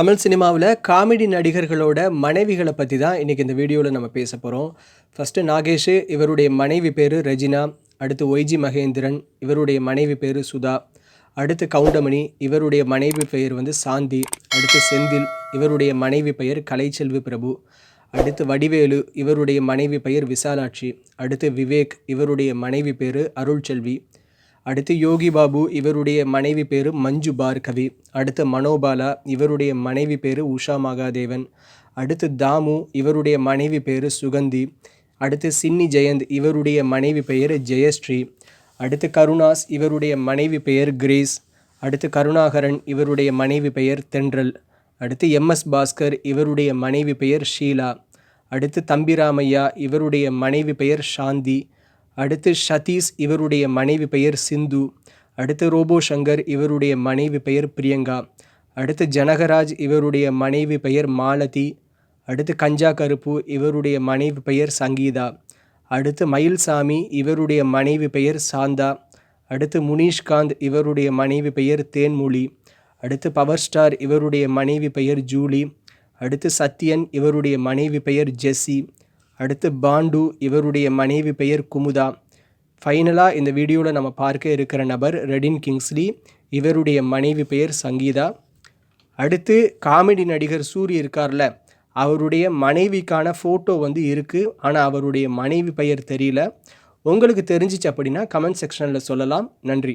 தமிழ் சினிமாவில் காமெடி நடிகர்களோட மனைவிகளை பற்றி தான் இன்றைக்கி இந்த வீடியோவில் நம்ம பேச போகிறோம் ஃபஸ்ட்டு நாகேஷ் இவருடைய மனைவி பேர் ரெஜினா அடுத்து ஒய்ஜி மகேந்திரன் இவருடைய மனைவி பேர் சுதா அடுத்து கவுண்டமணி இவருடைய மனைவி பெயர் வந்து சாந்தி அடுத்து செந்தில் இவருடைய மனைவி பெயர் கலைச்செல்வி பிரபு அடுத்து வடிவேலு இவருடைய மனைவி பெயர் விசாலாட்சி அடுத்து விவேக் இவருடைய மனைவி பேர் அருள்செல்வி அடுத்து யோகி பாபு இவருடைய மனைவி பேர் மஞ்சு பார்கவி. அடுத்து மனோபாலா இவருடைய மனைவி பேர் உஷா மகாதேவன். அடுத்து தாமு இவருடைய மனைவி பேர் சுகந்தி. அடுத்து சின்னி ஜெயந்த் இவருடைய மனைவி பெயர் ஜெயஸ்ரீ. அடுத்து கருணாஸ் இவருடைய மனைவி பெயர் கிரேஸ். அடுத்து கருணாகரன் இவருடைய மனைவி பெயர் தென்றல். அடுத்து எம்எஸ் பாஸ்கர் இவருடைய மனைவி பெயர் ஷீலா. அடுத்து தம்பிராமையா இவருடைய மனைவி பெயர் சாந்தி அடுத்து சதீஷ் இவருடைய மனைவி பெயர் சிந்து. அடுத்து ரோபோ சங்கர் இவருடைய மனைவி பெயர் பிரியங்கா. அடுத்து ஜனகராஜ் இவருடைய மனைவி பெயர் மாலதி. அடுத்து கஞ்சா கருப்பு இவருடைய மனைவி பெயர் சங்கீதா. அடுத்து மயில்சாமி இவருடைய மனைவி பெயர் சாந்தா. அடுத்து முனீஷ்காந்த் இவருடைய மனைவி பெயர் தேன்மொழி. அடுத்து பவர் ஸ்டார் இவருடைய மனைவி பெயர் ஜூலி. அடுத்து சத்யன் இவருடைய மனைவி பெயர் ஜெஸ்ஸி. அடுத்து பாண்டு இவருடைய மனைவி பெயர் குமுதா. ஃபைனலாக இந்த வீடியோவில் நம்ம பார்க்க இருக்கிற நபர் ரெடின் கிங்ஸ்லி இவருடைய மனைவி பெயர் சங்கீதா. அடுத்து காமெடி நடிகர் சூரி இருக்கார்ல அவருடைய மனைவிக்கான ஃபோட்டோ வந்து இருக்குது ஆனால் அவருடைய மனைவி பெயர் தெரியல. உங்களுக்கு தெரிஞ்சிச்சு அப்படின்னா கமெண்ட் செக்ஷனில் சொல்லலாம். நன்றி.